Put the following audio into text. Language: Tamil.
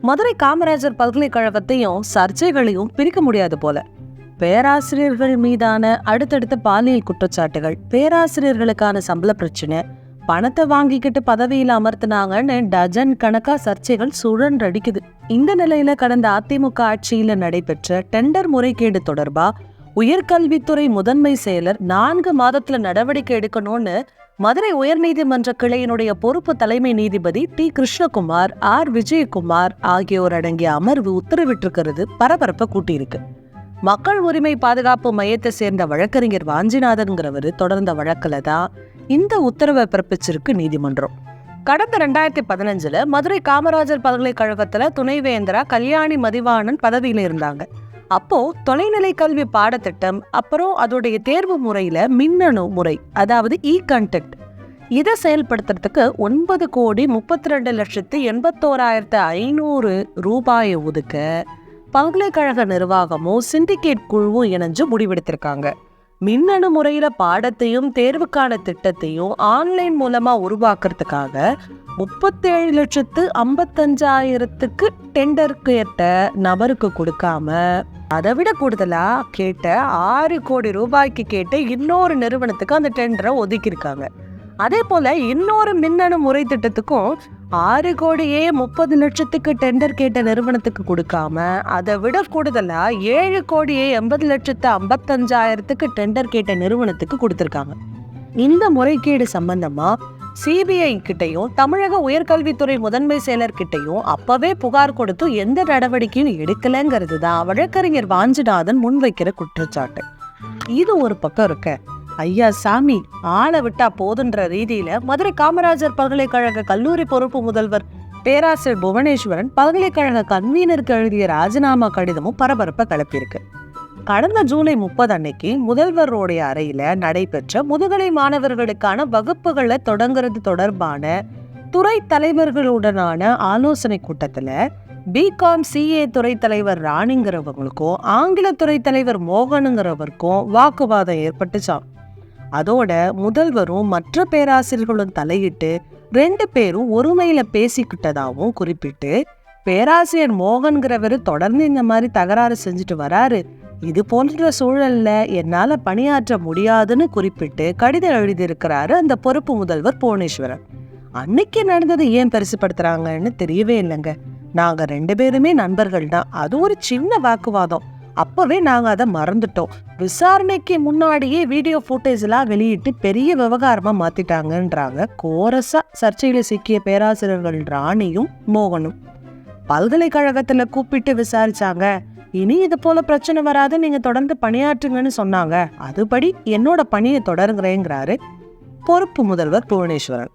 மதுரை காமராஜர் பல்கலைக்கழகத்தையும் சர்ச்சைகளையும் பிரிக்க முடியாது போல. பேராசிரியர்கள் மீதான அடுத்தடுத்த பாலியல் குற்றச்சாட்டுகள் பேராசிரியர்களுக்கான சம்பள பிரச்சனை பணத்தை வாங்கிக்கிட்டு பதவியில் அமர்த்தினாங்கன்னு டஜன் கணக்கா சர்ச்சைகள் சுழன்றடிக்குது. இந்த நிலையில கடந்த அதிமுக ஆட்சியில நடைபெற்ற டெண்டர் முறைகேடு தொடர்பா உயர்கல்வித்துறை முதன்மை செயலர் நான்கு மாதத்துல நடவடிக்கை எடுக்கணும்னு மதுரை உயர்நீதிமன்ற கிளையினுடைய பொறுப்பு தலைமை நீதிபதி டி. கிருஷ்ணகுமார் ஆர். விஜயகுமார் ஆகியோர் அடங்கிய அமர்வு உத்தரவிட்டிருக்கிறது பரபரப்பை கூட்டியிருக்கு. மக்கள் உரிமை பாதுகாப்பு மையத்தை சேர்ந்த வழக்கறிஞர் வாஞ்சிநாதன்கிறவர் தொடர்ந்த வழக்கில் தான் இந்த உத்தரவை பிறப்பிச்சிருக்கு நீதிமன்றம். கடந்த ரெண்டாயிரத்தி பதினஞ்சில் மதுரை காமராஜர் பல்கலைக்கழகத்தில் துணைவேந்தரா கல்யாணி மதிவாணன் பதவியில் இருந்தாங்க. அப்போ தொலைநிலை கல்வி பாடத்திட்டம் அப்புறம் அதோடைய தேர்வு முறையில மின்னணு முறை அதாவது இ கண்டக்ட் இதை செயல்படுத்துறதுக்கு ஒன்பது கோடி முப்பத்தி ரெண்டு லட்சத்து எண்பத்தோராயிரத்து ஐநூறு ரூபாயை ஒதுக்க பல்கலைக்கழக நிர்வாகமும் சிண்டிகேட் குழுவும் இணைஞ்சு முடிவெடுத்திருக்காங்க. மின்னணு முறையில் பாடத்தையும் தேர்வுக்கான திட்டத்தையும் ஆன்லைன் மூலமாக உருவாக்குறதுக்காக முப்பத்தேழு லட்சத்து ஐம்பத்தஞ்சாயிரத்துக்கு டெண்டர் கேட்ட நபருக்கு கொடுக்காம அதை விட கூடுதலா கேட்ட ஆறு கோடி ரூபாய்க்கு கேட்ட இன்னொரு நிறுவனத்துக்கு அந்த டெண்டரை ஒதுக்கியிருக்காங்க. அதே போல இன்னொரு மின்னணு முறை திட்டத்துக்கும் ஆறு கோடியே முப்பது லட்சத்துக்கு டெண்டர் கேட்ட நிறுவனத்துக்கு கொடுக்காம அதை விட கூடுதலா ஏழு கோடியே எண்பது லட்சத்து ஐம்பத்தஞ்சாயிரத்துக்கு டெண்டர் கேட்ட நிறுவனத்துக்கு கொடுத்துருக்காங்க. இந்த முறைகேடு சம்பந்தமா சிபிஐ கிட்டையும் தமிழக உயர்கல்வித்துறை முதன்மை செயலர் கிட்டையும் அப்பவே புகார் கொடுத்து எந்த நடவடிக்கையும் எடுக்கலங்கிறது தான் வழக்கறிஞர் வாஞ்சிநாதன் முன்வைக்கிற குற்றச்சாட்டு. இது ஒரு பக்கம் இருக்க. ஐயா சாமி ஆளை விட்டா போதுன்ற ரீதியில மதுரை காமராஜர் பல்கலைக்கழக கல்லூரி பொறுப்பு முதல்வர் பேராசிரியர் புவனேஸ்வரன் பல்கலைக்கழக கன்வீனருக்கு எழுதிய ராஜினாமா கடிதமும் பரபரப்பை கிளப்பியிருக்கு. கடந்த ஜூலை முப்பது அன்னைக்கு முதல்வருடைய அறையில நடைபெற்ற முதுகலை மாணவர்களுக்கான வகுப்புகளை தொடங்குறது தொடர்பான துறை தலைவர்களுடனான ஆலோசனை கூட்டத்தில் பிகாம் சிஏ துறை தலைவர் ராணிங்கிறவங்களுக்கும் ஆங்கில துறை தலைவர் மோகனுங்கிறவருக்கும் வாக்குவாதம் ஏற்பட்டுச்சாம். அதோட முதல்வரும் மற்ற பேராசிரியர்களும் தலையிட்டு ரெண்டு பேரும் ஒருமையில பேசிக்கிட்டதாகவும் குறிப்பிட்டு பேராசிரியர் மோகன்கிறவர் தொடர்ந்து இந்த மாதிரி தகராறு செஞ்சுட்டு வராரு. இது போன்ற சூழல்ல என்னால பணியாற்ற முடியாதுன்னு குறிப்பிட்டு கடிதம் எழுதியிருக்கிறாரு அந்த பொறுப்பு முதல்வர் புவனேஸ்வரன். அன்னைக்கு நடந்தது ஏன் பெருசுப்படுத்துறாங்கன்னு தெரியவே இல்லைங்க. நாங்க ரெண்டு பேருமே நண்பர்கள் தான். அது ஒரு சின்ன வாக்குவாதம். அப்பவே நாங்க அதை மறந்துட்டோம். விசாரணைக்கு முன்னாடியே வீடியோ ஃபுட்டேஜ் எல்லாம் வெளியிட்டு பெரிய விவகாரமா மாத்திட்டாங்கன்றாங்க கோரஸாக சர்ச்சையில சிக்கிய பேராசிரியர்கள் ராணியும் மோகனும். பல்கலைக்கழகத்தில் கூப்பிட்டு விசாரிச்சாங்க. இனி இது போல பிரச்சனை வராது நீங்க தொடர்ந்து பணியாற்றுங்கன்னு சொன்னாங்க. அதுபடி என்னோட பணியை தொடருங்கிறேங்கிறாரு பொறுப்பு முதல்வர் புவனேஸ்வரன்.